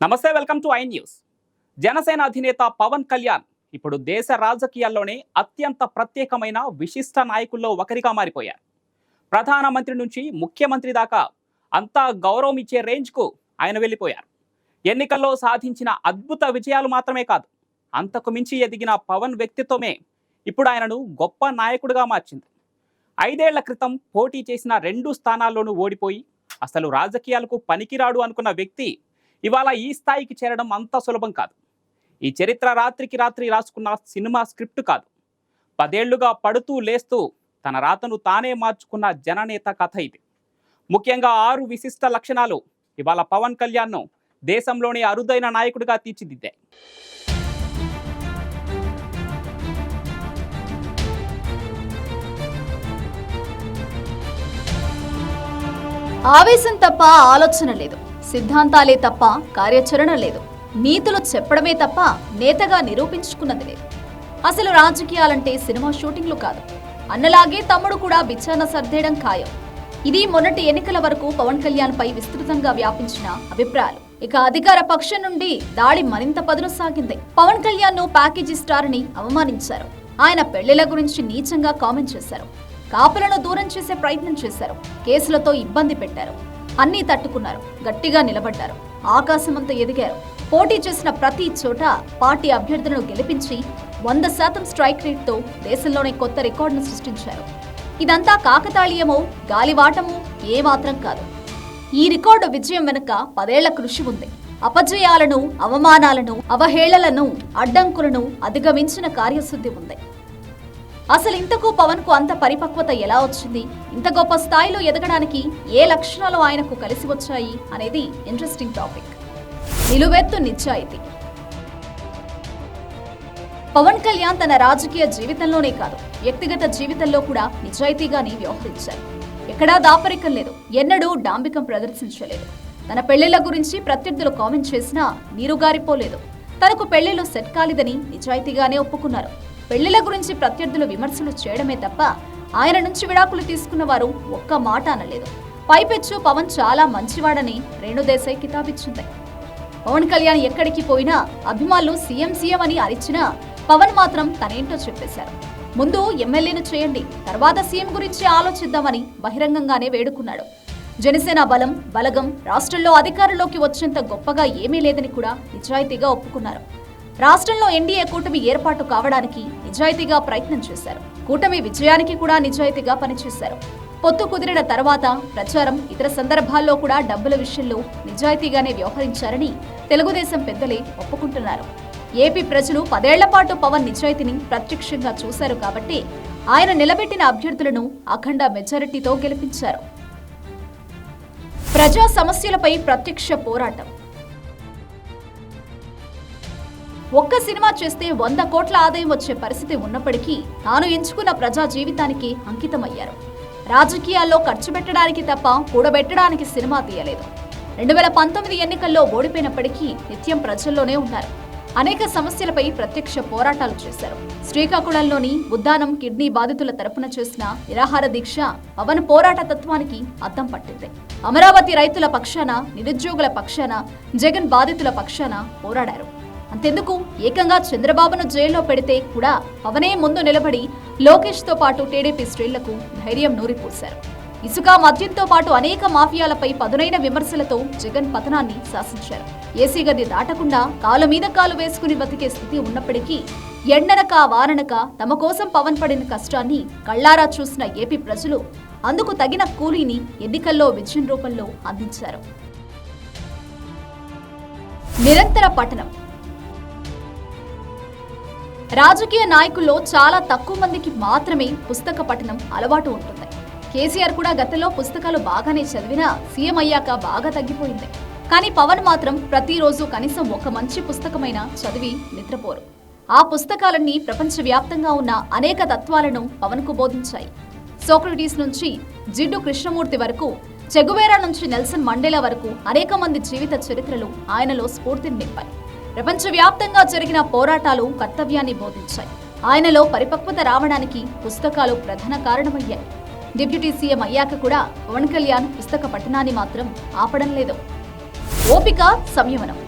నమస్తే welcome to I news. Janasena అధినేత పవన్ కళ్యాణ్ ఇప్పుడు దేశ రాజకీయాల్లోనే అత్యంత ప్రత్యేకమైన విశిష్ట నాయకుల్లో ఒకరిగా మారిపోయారు. ప్రధానమంత్రి నుంచి ముఖ్యమంత్రి దాకా అంతా గౌరవం ఇచ్చే రేంజ్కు ఆయన వెళ్ళిపోయారు. ఎన్నికల్లో సాధించిన అద్భుత విజయాలు మాత్రమే కాదు అంతకు మించి ఎదిగిన పవన్ వ్యక్తిత్వమే ఇప్పుడు ఆయనను గొప్ప నాయకుడిగా మార్చింది. ఐదేళ్ళ క్రితం పోటీ చేసిన రెండు స్థానాల్లోనూ ఓడిపోయి అసలు రాజకీయాలకు పనికిరాడు అనుకున్న వ్యక్తి ఇవాళ ఈ స్థాయికి చేరడం అంత సులభం కాదు. ఈ చరిత్ర రాత్రికి రాత్రి రాసుకున్న సినిమా స్క్రిప్ట్ కాదు. పదేళ్ళుగా పడుతూ లేస్తూ తన రాతను తానే మార్చుకున్న జననేత కథ ఇది. ముఖ్యంగా ఆరు విశిష్ట లక్షణాలు ఇవాళ పవన్ కళ్యాణ్ను దేశంలోని అరుదైన నాయకుడిగా తీర్చిదిద్దాయి. ఆవేశం తప్ప ఆలోచన లేదు. సిద్ధాంతాలే తప్ప కార్యాచరణ లేదు. నీతులు చెప్పడమే తప్ప నేతగా నిరూపించుకున్నది లేదు. అసలు రాజకీయాలంటే సినిమా షూటింగ్లు కాదు. అన్నలాగే తమ్ముడు కూడా బిచ్చాన సర్దేయడం ఖాయం. ఇది మొన్నటి ఎన్నికల వరకు పవన్ కళ్యాణ్ పై విస్తృతంగా వ్యాపించిన అభిప్రాయాలు. ఇక అధికార పక్షం నుండి దాడి మరింత పదును సాగింది. పవన్ కళ్యాణ్ను ప్యాకేజీ స్టార్ని అవమానించారు. ఆయన పెళ్ళిల గురించి నీచంగా కామెంట్ చేశారు. కాపులను దూరం చేసే ప్రయత్నం చేశారు. కేసులతో ఇబ్బంది పెట్టారు. అన్నీ తట్టుకున్నారు. గట్టిగా నిలబడ్డారు. ఆకాశమంతా ఎదిగారు. పోటీ చేసిన ప్రతి చోట పార్టీ అభ్యర్థులను గెలిపించి వంద శాతం స్ట్రైక్ రేట్తో దేశంలోనే కొత్త రికార్డును సృష్టించారు. ఇదంతా కాకతాళీయమో గాలివాటమో ఏమాత్రం కాదు. ఈ రికార్డు విజయం వెనుక పదేళ్ళ కృషి ఉంది. అపజయాలను అవమానాలను అవహేళలను అడ్డంకులను అధిగమించిన కార్యశుద్ధి ఉంది. అసలు ఇంతకు పవన్కు అంత పరిపక్వత ఎలా వచ్చింది? ఇంత గొప్ప స్థాయిలో ఎదగడానికి ఏ లక్షణాలు ఆయనకు కలిసి వచ్చాయి? అనేది ఇంట్రెస్టింగ్ టాపిక్ నిలువెత్తు నిశ్చాయితీ పవన్ కళ్యాణ్ తన రాజకీయ జీవితంలోనే కాదు వ్యక్తిగత జీవితంలో కూడా నిజాయితీగానే వ్యవహరించారు. ఎక్కడా దాపరికం లేదు ఎన్నడూ డాంబికం ప్రదర్శించలేదు. తన పెళ్ళిళ్ళ గురించి ప్రత్యర్థులు కామెంట్ చేసినా నీరుగారిపోలేదు. తనకు పెళ్ళిలో సెట్ కాలేదని నిజాయితీగానే ఒప్పుకున్నారు. పెళ్ళిళ్ళ గురించి ప్రత్యర్థులు విమర్శలు చేయడమే తప్ప ఆయన నుంచి విడాకులు తీసుకున్న వారు ఒక్క మాట అనలేదు. పైపెచ్చు పవన్ చాలా మంచివాడని రేణుదేశాయ్ కితాబిచ్చింది. పవన్ కళ్యాణ్ ఎక్కడికి పోయినా అభిమానులు సీఎం సీఎం అని అరిచినా పవన్ మాత్రం తనేంటో చెప్పేశారు. ముందు ఎమ్మెల్యేను చేయండి తర్వాత సీఎం గురించి ఆలోచిద్దామని బహిరంగంగానే వేడుకున్నాడు. జనసేన బలం బలగం రాష్ట్రంలో అధికారంలోకి వచ్చేంత గొప్పగా ఏమీ లేదని కూడా నిజాయితీగా ఒప్పుకున్నారు. రాష్ట్రంలో ఎన్డీఏ కూటమి ఏర్పాటు కావడానికి నిజాయితీగా ప్రయత్నం చేశారు. కూటమి విజయానికి కూడా నిజాయితీగా పనిచేశారు. పొత్తు కుదిరిన తర్వాత ప్రచారం ఇతర సందర్భాల్లో కూడా డబ్బుల విషయంలో నిజాయితీగానే వ్యవహరించారని తెలుగుదేశం పెద్దలే ఒప్పుకుంటున్నారు. ఏపీ ప్రజలు పదేళ్ళ పాటు పవన్ నిజాయితీని ప్రత్యక్షంగా చూశారు కాబట్టి ఆయన నిలబెట్టిన అభ్యర్థులను అఖండ మెజారిటీతో గెలిపించారు. ప్రజా సమస్యలపై ప్రత్యక్ష పోరాటం. ఒక్క సినిమా చేస్తే వంద కోట్ల ఆదాయం వచ్చే పరిస్థితి ఉన్నప్పటికీ తాను ఎంచుకున్న ప్రజా జీవితానికి అంకితమయ్యారు. రాజకీయాల్లో ఖర్చు పెట్టడానికి తప్ప కూడబెట్టడానికి సినిమా తీయలేదు. రెండు వేల పంతొమ్మిది ఎన్నికల్లో ఓడిపోయినప్పటికీ నిత్యం ప్రజల్లోనే ఉన్నారు. అనేక సమస్యలపై ప్రత్యక్ష పోరాటాలు చేశారు. శ్రీకాకుళంలోని ఉద్దానం కిడ్నీ బాధితుల తరపున చేసిన నిరాహార దీక్ష పవన్ పోరాట తత్వానికి అద్దం పట్టింది. అమరావతి రైతుల పక్షాన నిరుద్యోగుల పక్షాన జగన్ బాధితుల పక్షాన పోరాడారు. అంతెందుకు? ఏకంగా చంద్రబాబును జైల్లో పెడితే కూడా పవనే ముందు నిలబడి లోకేష్తో పాటు టీడీపీ శ్రేళ్ళకు ధైర్యం నూరిపోశారు. ఇసుక మద్యంతో పాటు అనేక మాఫియాలపై పదునైన విమర్శలతో జగన్ పతనాన్ని శాసించారు. ఏసీ గది దాటకుండా కాలు మీద కాలు వేసుకుని బతికే స్థితి ఉన్నప్పటికీ ఎండనక వారనక తమ కోసం పవన్ పడిన కష్టాన్ని కళ్ళారా చూసిన ఏపీ ప్రజలు అందుకు తగిన కూలీని ఎన్నికల్లో విజయం రూపంలో అందించారు. నిరంతర పఠనం రాజకీయ నాయకుల్లో చాలా తక్కువ మందికి మాత్రమే పుస్తక పఠనం అలవాటు ఉంటుంది. కేసీఆర్ కూడా గతంలో పుస్తకాలు బాగానే చదివినా సీఎం అయ్యాక బాగా తగ్గిపోయింది. కానీ పవన్ మాత్రం ప్రతిరోజు కనీసం ఒక మంచి పుస్తకమైన చదివి నిద్రపోరు. ఆ పుస్తకాలన్నీ ప్రపంచవ్యాప్తంగా ఉన్న అనేక తత్వాలను పవన్కు బోధించాయి. సోక్రటీస్ నుంచి జిడ్డు కృష్ణమూర్తి వరకు చెగువేరా నుంచి నెల్సన్ మండేలా వరకు అనేక మంది జీవిత చరిత్రలు ఆయనలో స్ఫూర్తిని నింపాయి. ప్రపంచవ్యాప్తంగా జరిగిన పోరాటాలు కర్తవ్యాన్ని బోధించాయి. ఆయనలో పరిపక్వత రావడానికి పుస్తకాలు ప్రధాన కారణమయ్యాయి. డిప్యూటీ సీఎం అయ్యాక కూడా పవన్ కళ్యాణ్ పుస్తక పఠనాన్ని మాత్రం ఆపడం లేదు. ఓపిక సంయమనం.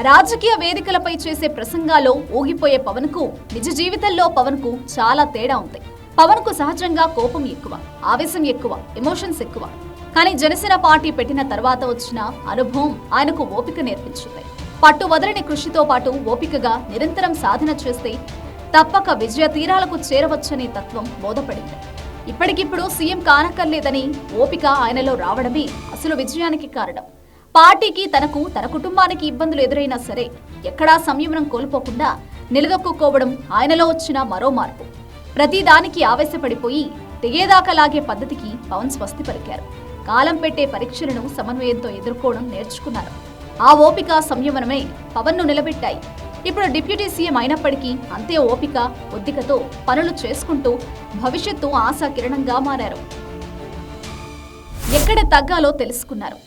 రాజకీయ వేదికలపై చేసే ప్రసంగాల్లో ఊగిపోయే పవన్కు నిజ జీవితంలో పవన్కు చాలా తేడా ఉంది. పవన్కు సహజంగా కోపం ఎక్కువ ఆవేశం ఎక్కువ ఎమోషన్స్ ఎక్కువ. కానీ జనసేన పార్టీ పెట్టిన తర్వాత వచ్చిన అనుభవం ఆయనకు ఓపిక నేర్పించింది. పట్టు వదలని కృషితో పాటు ఓపికగా నిరంతరం సాధన చేస్తే తప్పక విజయ తీరాలకు చేరవచ్చనే తత్వం బోధపడింది. ఇప్పటికిప్పుడు సీఎం కానక్కర్లేదని ఓపిక ఆయనలో రావడమే అసలు విజయానికి కారణం. పార్టీకి తనకు తన కుటుంబానికి ఇబ్బందులు ఎదురైనా సరే ఎక్కడా సంయమనం కోల్పోకుండా నిలదొక్కుకోవడం ఆయనలో వచ్చిన మరో మార్పు. ప్రతి దానికి ఆవేశపడిపోయి తెగేదాకా లాగే పద్ధతికి పవన్ స్వస్తి పలికారు. కాలం పెట్టే పరీక్షలను సమన్వయంతో ఎదుర్కోవడం నేర్చుకున్నారు. ఆ ఓపిక సంయమనమే పవన్ను నిలబెట్టాయి. ఇప్పుడు డిప్యూటీ సీఎం అయినప్పటికీ అంతే ఓపిక ఒద్దికతో పనులు చేసుకుంటూ భవిష్యత్తు ఆశా కిరణంగా మారారు. ఎక్కడ తగ్గాలో తెలుసుకున్నారు.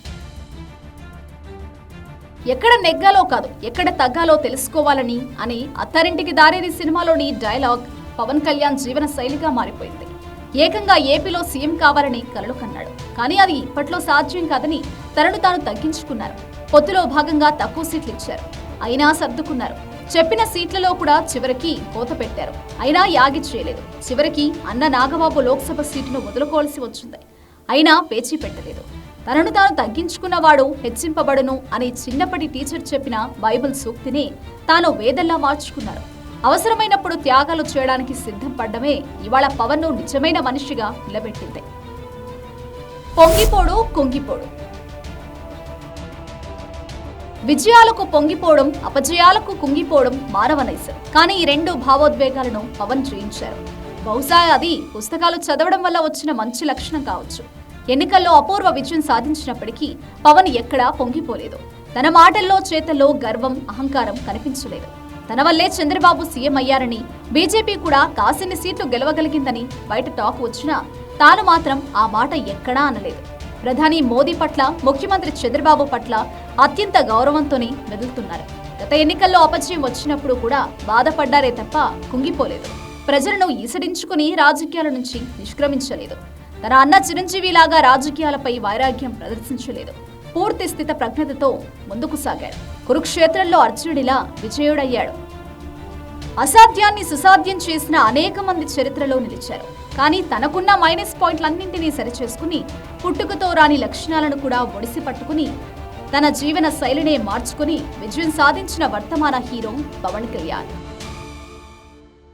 ఎక్కడ నెగ్గాలో కాదు ఎక్కడ తగ్గాలో తెలుసుకోవాలని అని అత్తారింటికి దారేది సినిమాలోని డైలాగ్ పవన్ కళ్యాణ్ జీవన శైలిగా మారిపోయింది. ఏకంగా ఏపీలో సీఎం కావాలని కలలు కన్నాడు. కానీ అది ఇప్పట్లో సాధ్యం కాదని తనను తాను తగ్గించుకున్నారు. పొత్తులో భాగంగా తక్కువ సీట్లు ఇచ్చారు. అయినా సర్దుకున్నారు. చెప్పిన సీట్లలో కూడా చివరికి కోత పెట్టారు. అయినా యాగి చేయలేదు. చివరికి అన్న నాగబాబు లోక్సభ సీటును వదులుకోవాల్సి వచ్చింది. అయినా పేచీ పెట్టలేదు. తనను తాను తగ్గించుకున్నవాడు హెచ్చింపబడును అని చిన్నప్పటి టీచర్ చెప్పిన బైబిల్ సూక్తిని తాను వేదల్లా మార్చుకున్నారు. అవసరమైనప్పుడు త్యాగాలు చేయడానికి సిద్ధపడ్డమే ఇవాళ పవన్ను నిజమైన మనిషిగా నిలబెట్టింది. పొంగిపోడు కుంగిపోడు. విజయాలకు పొంగిపోవడం అపజయాలకు కుంగిపోవడం మానవ నైజం కానీ ఈ రెండు భావోద్వేగాలను పవన్ జయించారు. బహుశా అది పుస్తకాలు చదవడం వల్ల వచ్చిన మంచి లక్షణం కావచ్చు. ఎన్నికల్లో అపూర్వ విజయం సాధించినప్పటికీ పవన్ ఎక్కడా పొంగిపోలేదు. తన మాటల్లో చేతల్లో గర్వం అహంకారం కనిపించలేదు. తన వల్లే చంద్రబాబు సీఎం అయ్యారని బీజేపీ కూడా కాసిన్ని సీట్లు గెలవగలిగిందని బయట టాక్ వచ్చినా తాను మాత్రం ఆ మాట ఎక్కడా అనలేదు. ప్రధాని మోదీ పట్ల ముఖ్యమంత్రి చంద్రబాబు పట్ల అత్యంత గౌరవంతోనే మెదులుతున్నారు. గత ఎన్నికల్లో అపజయం వచ్చినప్పుడు కూడా బాధపడ్డారే తప్ప కుంగిపోలేదు. ప్రజలను ఈసడించుకుని రాజకీయాల నుంచి నిష్క్రమించలేదు. తన అన్న చిరంజీవి లాగా రాజకీయాలపై వైరాగ్యం ప్రదర్శించలేదు. పూర్తి స్థిత ప్రజ్ఞతతో ముందుకు సాగాడు కురుక్షేత్రంలో అర్జునుడిలా విజయుడయ్యాడు. అసాధ్యాన్ని సుసాధ్యం చేసిన అనేక మంది చరిత్రలో నిలిచారు. కానీ తనకున్న మైనస్ పాయింట్లన్నింటినీ సరిచేసుకుని పుట్టుకతో రాని లక్షణాలను కూడా ఒడిసి పట్టుకుని తన జీవన శైలినే మార్చుకుని విజయం సాధించిన వర్తమాన హీరో పవన్ కళ్యాణ్.